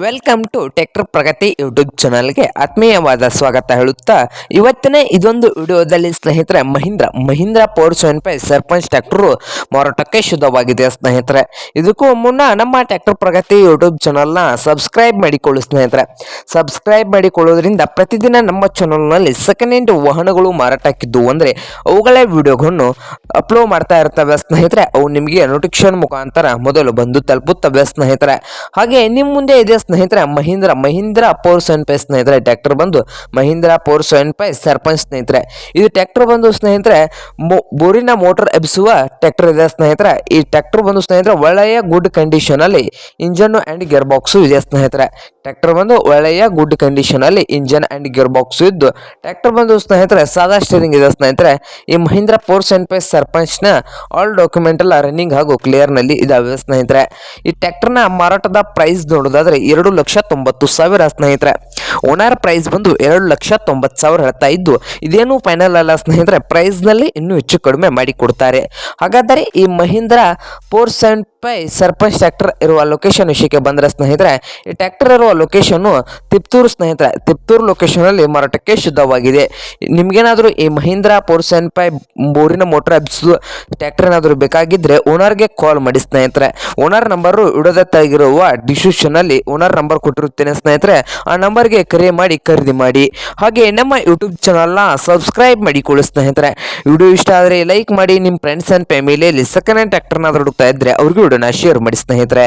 Welcome to tractor Pragati YouTube ಚಾನಲ್ಗೆ ಆತ್ಮೀಯವಾದ ಸ್ವಾಗತ ಹೇಳುತ್ತಾ, ಇವತ್ತಿನ ಇದೊಂದು ವಿಡಿಯೋದಲ್ಲಿ ಸ್ನೇಹಿತರೆ, Mahindra Mahindra four seven five Sarpanch tractor ಮಾರಾಟಕ್ಕೆ ಶುದ್ಧವಾಗಿದೆ ಸ್ನೇಹಿತರೆ. ಇದಕ್ಕೂ ಮುನ್ನ ನಮ್ಮ ಟ್ರ್ಯಾಕ್ಟರ್ ಪ್ರಗತಿ ಯೂಟ್ಯೂಬ್ ಚಾನಲ್ನ ಸಬ್ಸ್ಕ್ರೈಬ್ ಮಾಡಿಕೊಳ್ಳಿ ಸ್ನೇಹಿತರೆ. ಸಬ್ಸ್ಕ್ರೈಬ್ ಮಾಡಿಕೊಳ್ಳೋದ್ರಿಂದ ಪ್ರತಿದಿನ ನಮ್ಮ ಚಾನಲ್ನಲ್ಲಿ ಸೆಕೆಂಡ್ ಹ್ಯಾಂಡ್ ವಾಹನಗಳು ಮಾರಾಟಕ್ಕಿದ್ದು ಅಂದರೆ ಅವುಗಳ ವಿಡಿಯೋಗಳನ್ನು ಅಪ್ಲೋಡ್ ಮಾಡ್ತಾ ಇರ್ತವೆ ಸ್ನೇಹಿತರೆ. ಅವು ನಿಮಗೆ ನೋಟಿಫಿಕೇಶನ್ ಮುಖಾಂತರ ಮೊದಲು ಬಂದು ತಲುಪುತ್ತವೆ ಸ್ನೇಹಿತರೆ. ಹಾಗೆ ನಿಮ್ಮ ಮುಂದೆ ಇದೆ ಸ್ನೇಹಿತರೆ Mahindra. Mahindra four seven five ಸ್ನೇಹಿತರೆ. ಟ್ರ್ಯಾಕ್ಟರ್ ಬಂದು Mahindra four seven five Sarpanch ಸ್ನೇಹಿತರೆ. ಇದು ಟ್ರ್ಯಾಕ್ಟರ್ ಬಂದು ಸ್ನೇಹಿತರೆ ಬೋರಿನ ಮೋಟರ್ ಎಬ್ಬಿಸುವ ಟ್ರ್ಯಾಕ್ಟರ್ ಇದೆ ಸ್ನೇಹಿತರೆ. ಈ ಟ್ರ್ಯಾಕ್ಟರ್ ಬಂದು ಸ್ನೇಹಿತರೆ, ಒಳ್ಳೆಯ ಗುಡ್ ಕಂಡೀಷನ್ ಅಲ್ಲಿ ಇಂಜನ್ ಅಂಡ್ ಗೇರ್ ಬಾಕ್ಸು ಇದೆ ಸ್ನೇಹಿತರೆ. ಟ್ರ್ಯಾಕ್ಟರ್ ಬಂದು ಒಳ್ಳೆಯ ಗುಡ್ ಕಂಡೀಷನ್ ಅಲ್ಲಿ ಇಂಜನ್ ಅಂಡ್ ಗೇರ್ ಬಾಕ್ಸ್ ಇದ್ದು ಟ್ಯಾಕ್ಟರ್ ಬಂದು ಸ್ನೇಹಿತರೆ, ಸಾದಾ ಸ್ಟೇರಿಂಗ್ ಇದೆ ಸ್ನೇಹಿತರೆ. ಈ ಮಹೀಂದ್ರ ಫೋರ್ ಸೆವೆನ್ ಫೈವ್ ಸರ್ಪಂಚ್ನ ಆಲ್ ಡಾಕ್ಯುಮೆಂಟ್ ಎಲ್ಲ ರನ್ನಿಂಗ್ ಹಾಗೂ ಕ್ಲಿಯರ್ನಲ್ಲಿ ಇದಾವೆ ಸ್ನೇಹಿತರೆ. ಈ ಟ್ರ್ಯಾಕ್ಟರ್ನ ಮಾರಾಟದ ಪ್ರೈಸ್ ನೋಡೋದಾದ್ರೆ ಎರಡು ಲಕ್ಷ ತೊಂಬತ್ತು ಸಾವಿರ ಸ್ನೇಹಿತರೆ. ಓನರ್ ಪ್ರೈಸ್ ಬಂದು ಎರಡು ಲಕ್ಷ ತೊಂಬತ್ತು ಸಾವಿರ ಹೇಳ್ತಾ ಇದ್ದು, ಇದೇನು ಫೈನಲ್ ಅಲ್ಲ ಸ್ನೇಹಿತರೆ ಪ್ರೈಸ್ನಲ್ಲಿ ಇನ್ನೂ ಹೆಚ್ಚು ಕಡಿಮೆ ಮಾಡಿಕೊಡ್ತಾರೆ ಹಾಗಾದರೆ ಈ Mahindra four seven five Sarpanch tractor ಇರುವ ಲೊಕೇಶನ್ ವಿಷಯಕ್ಕೆ ಬಂದರೆ ಸ್ನೇಹಿತರೆ, ಈ ಟ್ರ್ಯಾಕ್ಟರ್ ಇರುವ ಲೊಕೇಶನ್ನು ತಿಪ್ತೂರು ಸ್ನೇಹಿತರೆ, ತಿಪ್ತೂರು ಲೊಕೇಶನ್ ಅಲ್ಲಿ ಮಾರಾಟಕ್ಕೆ ಶುದ್ಧವಾಗಿದೆ. ನಿಮಗೇನಾದರೂ ಈ ಮಹೀಂದ್ರ ಫೋರ್ ಸೆವೆನ್ ಫೈ ಬೋರಿನ ಮೋಟರ್ ಅಬ್ಸು ಟ್ರ್ಯಾಕ್ಟರ್ ಏನಾದರೂ ಬೇಕಾಗಿದ್ದರೆ ಓನರ್ಗೆ ಕಾಲ್ ಮಾಡಿ ಸ್ನೇಹಿತರೆ. ಓನರ್ ನಂಬರು ವಿಡೋದ ತೆಗಿರುವ ಡಿಸ್ಕ್ರಿಪ್ಷನ್ ಅಲ್ಲಿ ಓನರ್ ನಂಬರ್ ಕೊಟ್ಟಿರುತ್ತೇನೆ ಸ್ನೇಹಿತರೆ. ಆ ನಂಬರ್ಗೆ ಕರೆ ಮಾಡಿ, ಖರೀದಿ ಮಾಡಿ. ಹಾಗೆ ನಮ್ಮ ಯೂಟ್ಯೂಬ್ ಚಾನಲ್ನ ಸಬ್ಸ್ಕ್ರೈಬ್ ಮಾಡಿಕೊಳ್ಳಿ ಸ್ನೇಹಿತರೆ. ವಿಡಿಯೋ ಇಷ್ಟ ಆದರೆ ಲೈಕ್ ಮಾಡಿ ನಿಮ್ಮ ಫ್ರೆಂಡ್ಸ್ ಆ್ಯಂಡ್ ಫ್ಯಾಮಿಲಿಯಲ್ಲಿ ಸೆಕೆಂಡ್ ಹ್ಯಾಂಡ್ ಟ್ರ್ಯಾಕ್ಟರ್ನಾದ್ರು ಹುಡುಕ್ತಾ ಇದ್ದರೆ ಅವ್ರಿಗೂ ವಿಡಿಯೋನ ಶೇರ್ ಮಾಡಿ ಸ್ನೇಹಿತರೆ.